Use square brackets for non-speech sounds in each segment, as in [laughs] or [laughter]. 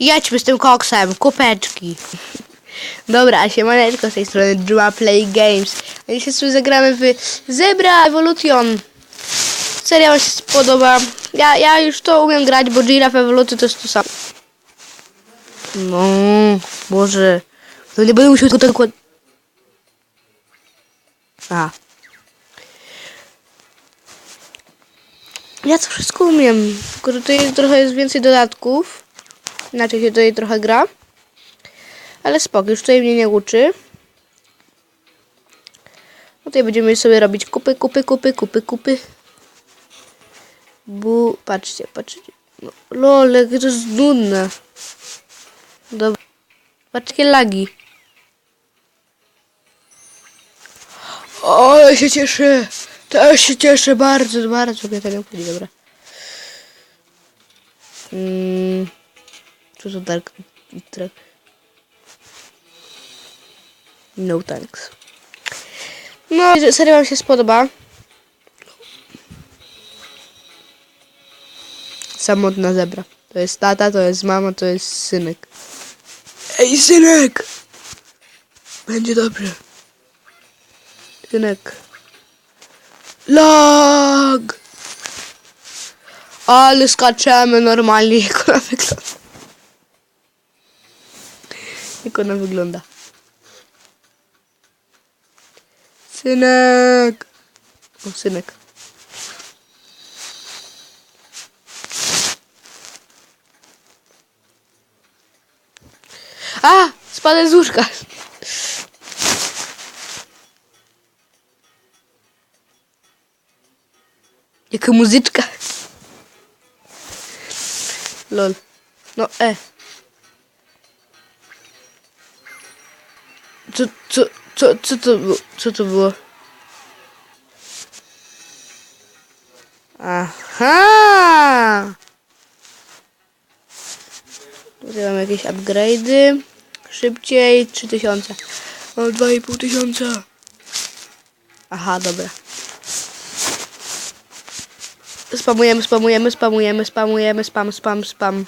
Jedźmy z tym koksem, kupeczki. Dobra, siemaneczko z tej strony Juma Play Games. A Dzisiaj sobie zagramy w Zebra Evolution. Seria wam się spodoba. Ja, ja już to umiem grać, bo Giraffe Evolution to jest to samo. No, Boże. To nie będę musiał tylko tak... A. Ja to wszystko umiem. Tylko tutaj trochę jest więcej dodatków. Inaczej się tutaj trochę gra. Ale spoko, już tutaj mnie nie uczy. Tutaj będziemy sobie robić kupy, kupy, kupy, kupy, kupy. Bu, patrzcie, patrzcie. No, lol, jakie to jest nudne. Dobra. Patrzcie, lagi. O, ja się cieszę. Też się cieszę bardzo, bardzo. Obchodzi, dobra. Mm, co to Dark Track? No thanks. No, serio wam się spodoba. Samotna zebra. To jest tata, to jest mama, to jest synek. Ej, synek! Będzie dobrze. Synek. Lag! Ale skaczemy normalnie, [laughs] jak ona wygląda. Jak ona wygląda. Synek! O, synek. A! Spadaj z łóżka. Jaka muzyczka. Lol. No e. Co, co, co, co to było? Co to było? Aha! Tutaj mam jakieś upgrade'y. Szybciej 3000. Mam 2,5 tysiąca. Aha, dobra. Spamujemy, spamujemy, spamujemy, spamujemy, spam, spam, spam.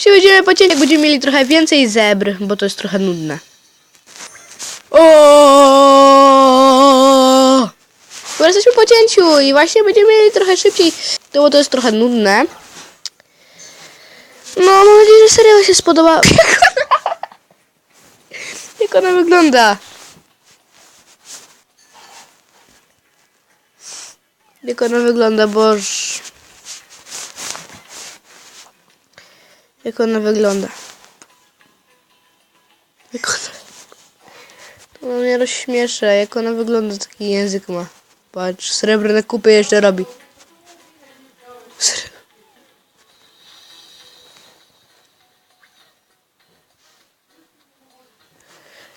Się będziemy pociąć, jak będziemy mieli trochę więcej zebr, bo to jest trochę nudne. O! Bo jesteśmy po cięciu i właśnie będziemy mieli trochę szybciej, to bo to jest trochę nudne. No, mam nadzieję, że seria wam się spodoba. [laughs] Jak ona wygląda? Jak ona wygląda, boż. Jak ona wygląda. Jak ona... To mnie rozśmiesza, jak ona wygląda, taki język ma. Patrz, srebrne kupy jeszcze robi. Sre...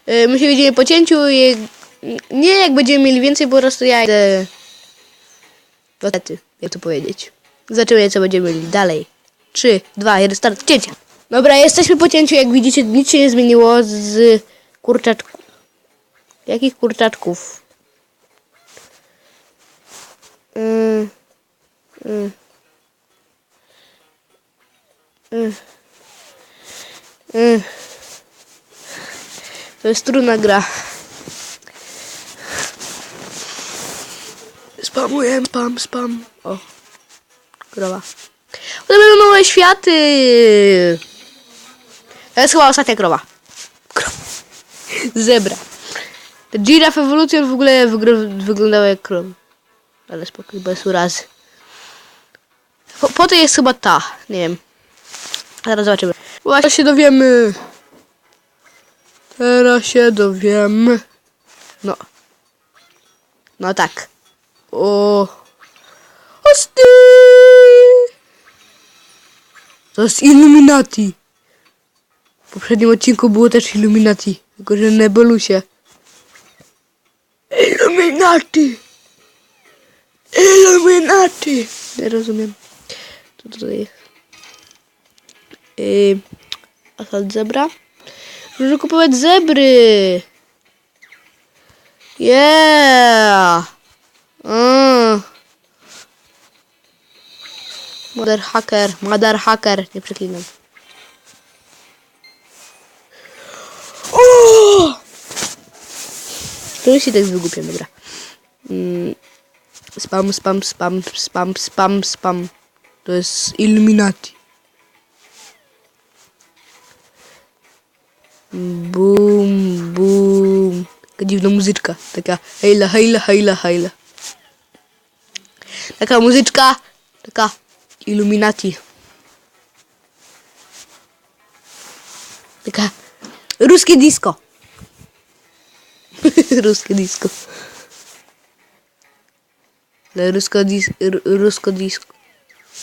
Y, My się widzimy po cięciu i nie jak będziemy mieli więcej, po prostu ja idę jak to powiedzieć. Zobaczymy, co będziemy mieli dalej. 3, 2, 1, start, cięcia. Dobra, jesteśmy po cięciu. Jak widzicie, nic się nie zmieniło z kurczaczków. Jakich kurczaczków? Yy, yy, yy, yy. To jest trudna gra. Spamuję, spam, spam. O, krowa. Będą nowe światy. To jest chyba ostatnia krowa. Krowa. Zebra. Te Giraffe Evolution w ogóle wyglądały jak krowa. Ale spokój, bez urazy. Po, po to jest chyba ta, nie wiem. Zaraz zobaczymy. Właśnie się dowiemy. Teraz się dowiemy. No. No tak. O. Osty! To jest Illuminati. W poprzednim odcinku było też Illuminati. Tylko, że Nebulusie. Illuminati! Illuminati! Nie rozumiem. Co tutaj jest? Yy, asalt zebra. Muszę kupować zebry. Yeah! Mm. Mother hacker, mother hacker, nie przeklinam. O! To już się tak wygłupiam, dobra. Mm. Spam, spam, spam, spam, spam, spam. To jest Illuminati. Bum, bum. Taka dziwna muzyczka. Taka hejla, hejla, hejla, hejla. Taka muzyczka. Taka Illuminati. Taka ruskie disco. [laughs] ruskie disco. Ale rusko, dis, rusko disco.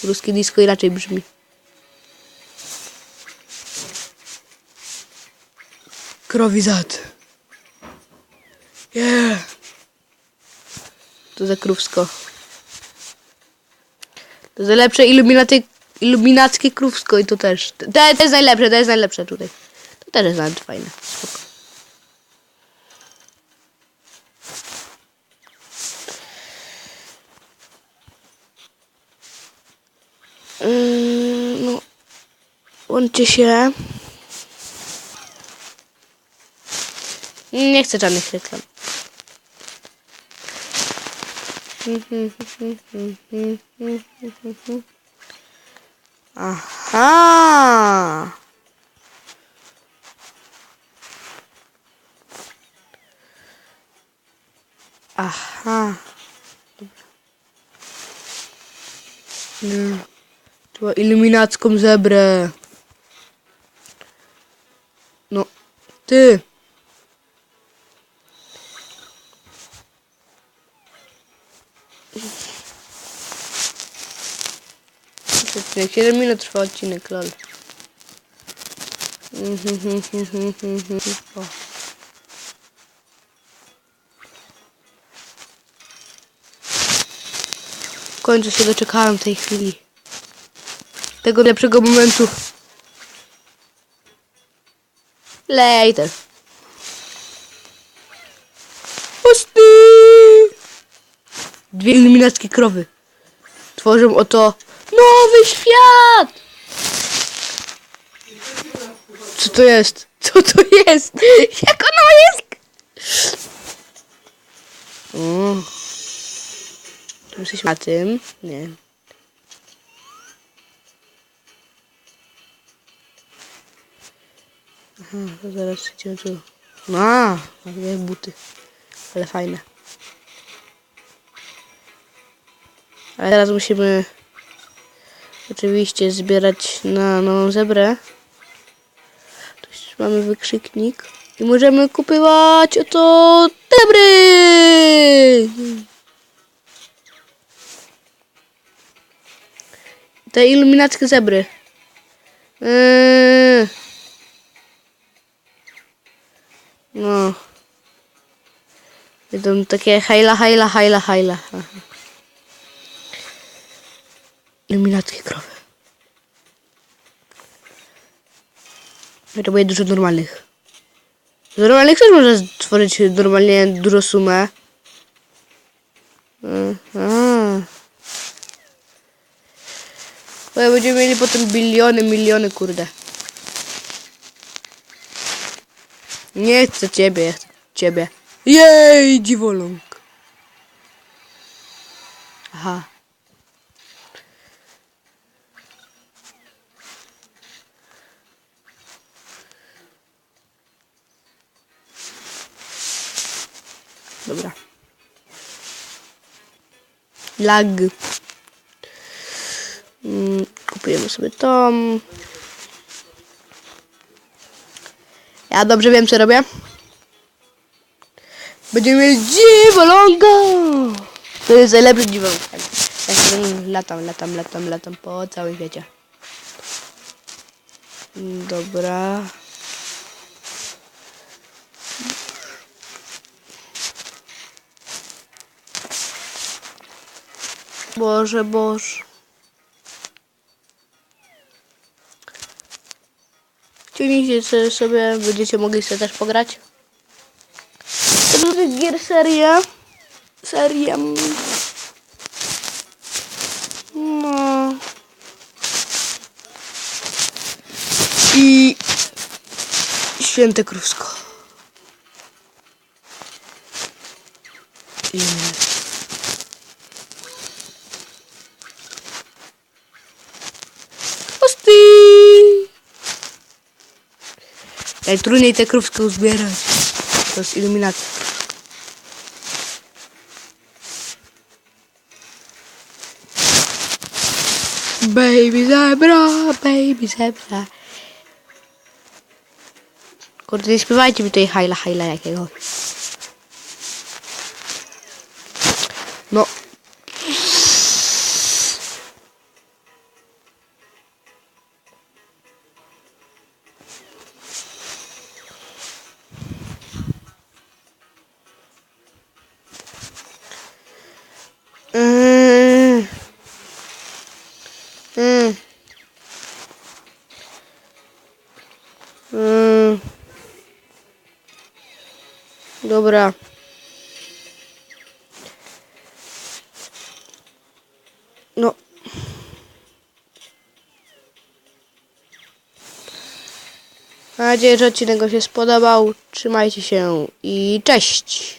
Ruskie disco inaczej brzmi. Krowi zad. Yeah. To za krówsko. To za lepsze iluminaty, iluminackie krówsko i to też. To, to jest najlepsze, to jest najlepsze tutaj. To też jest nawet fajne. Spoko. Yy, no, łączcie się. Nie chcę żadnych reklam. Aha. Aha. Nie. Trzeba iluminacką zebrę. No, ty. Odcinek 7 minut trwa odcinek, lol. O. W końcu się doczekałem tej chwili. Tego lepszego momentu. Later. Dwie iluminackie krowy. Tworzą oto nowy świat! Co to jest? Co to jest? [laughs] Jak ono jest? O. Tu jesteśmy na tym. Nie. Aha, to zaraz idziemy tu. A, jak buty. Ale fajne. Ale teraz musimy oczywiście zbierać na nową zebrę. Tu mamy wykrzyknik. I możemy kupować oto zebry! Te iluminackie zebry. Eee. No. Idą takie hajla, hajla, hajla, hajla. Aha. Iluminackie krowy. Potrzebuję dużo normalnych. Z normalnych też można stworzyć normalnie dużo sumę. Aha. Bo będziemy mieli potem biliony, miliony, kurde. Nie chcę ciebie, ja chcę ciebie. Jej, dziwoląg. Aha. Dobra. Lag. Mm, kupujemy sobie to. Ja dobrze wiem, co robię. Będziemy mieli dziwoląga! To jest najlepszy dziwoląg. Tak, latam, latam, latam, latam po całym świecie. Dobra. Boże, Boże. Ciągnijcie sobie, będziecie mogli sobie też pograć. To jest gier seria. Seria. No. I... Święte Krusko. I... Najtrudniej te krówsko uzbierać. To jest iluminacja. Baby zebra, baby zebra. Kurde, nie śpiewajcie mi tutaj hajla, hajla jakiegoś. No. Dobra. No. Mam nadzieję, że odcinek się spodobał. Trzymajcie się i cześć!